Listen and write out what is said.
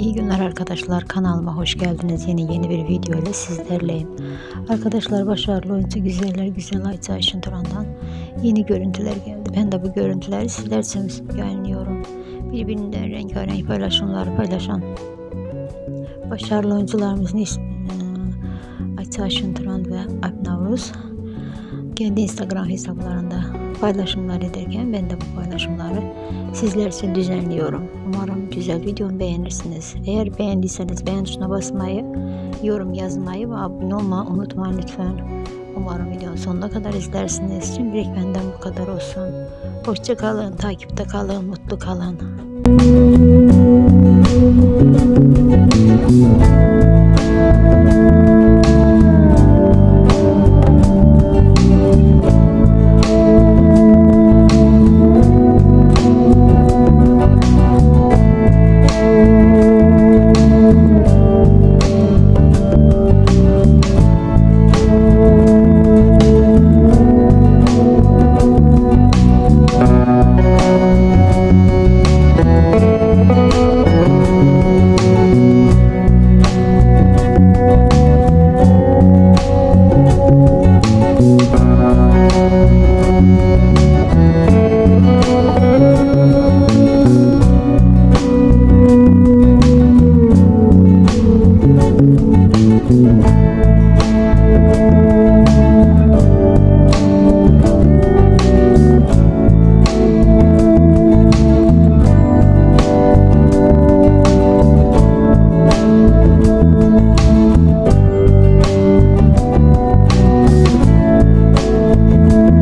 İyi günler arkadaşlar. Kanalıma hoş geldiniz. Yeni yeni bir video ile sizlerleyim. Arkadaşlar başarılı oyuncu güzeller güzel Ayça Ayşin Turan'dan yeni görüntüler geldi. Ben de bu görüntüleri sizler için yayınlıyorum. Birbirinden rengarenk paylaşımlar paylaşan başarılı oyuncularımızın Ayça Ayşin Turan ve Alp kendi Instagram hesaplarında paylaşımlar ederken ben de bu paylaşımları sizler için düzenliyorum. Umarım güzel videomu beğenirsiniz. Eğer beğendiyseniz beğen tuşuna basmayı, yorum yazmayı ve abone olmayı unutmayın lütfen. Umarım videonun sonuna kadar izlersiniz. Şimdilik benden bu kadar olsun. Hoşçakalın, takipte kalın, mutlu kalın. Müzik